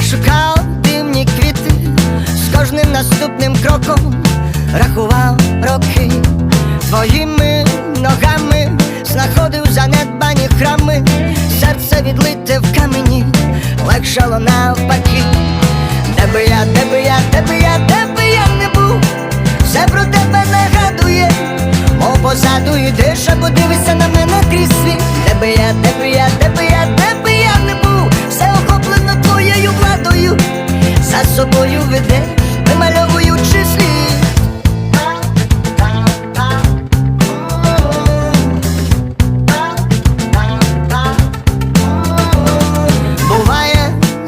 шукав димні квіти, з кожним наступним кроком. Рахував роки твоїми ногами, знаходив занедбані храми, серце відлите в камені, легшало навпаки, де би я, де би я, де би я, де би я не був, все про тебе не гадує, мов позаду йдеш, а подивися на.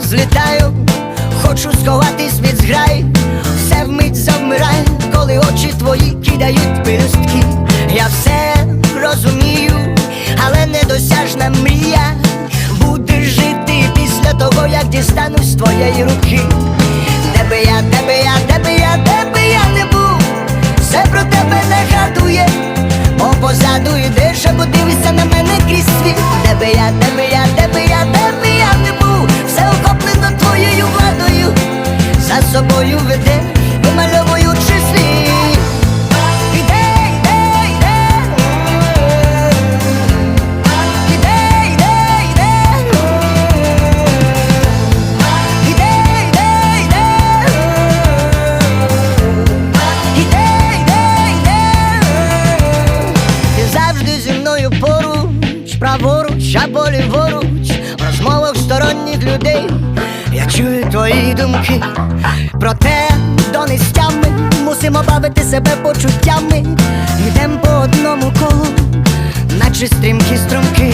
Злітаю, хочу сховатись від зграй, все вмить завмирає, коли очі твої кидають пилюстки. Я все розумію, але недосяжна мрія буде жити після того, як дістанусь твоєї руки. Де би я, де би я, де би я, де би я не був, все про тебе нагадує, мов позаду йдеш, або дивишся на мене крізь світ. Де би я, де би я, де би я собою ведеш, вимальовуючи слід. Іде, іде, іде. Іде, іде. Іде, іде, іде. Ти завжди зі мною поруч, праворуч або ліворуч, в розмовах сторонніх людей. Чую твої думки, проте до нестями мусимо бавити себе почуттями. Йдем по одному колу, наче стрімкі струмки.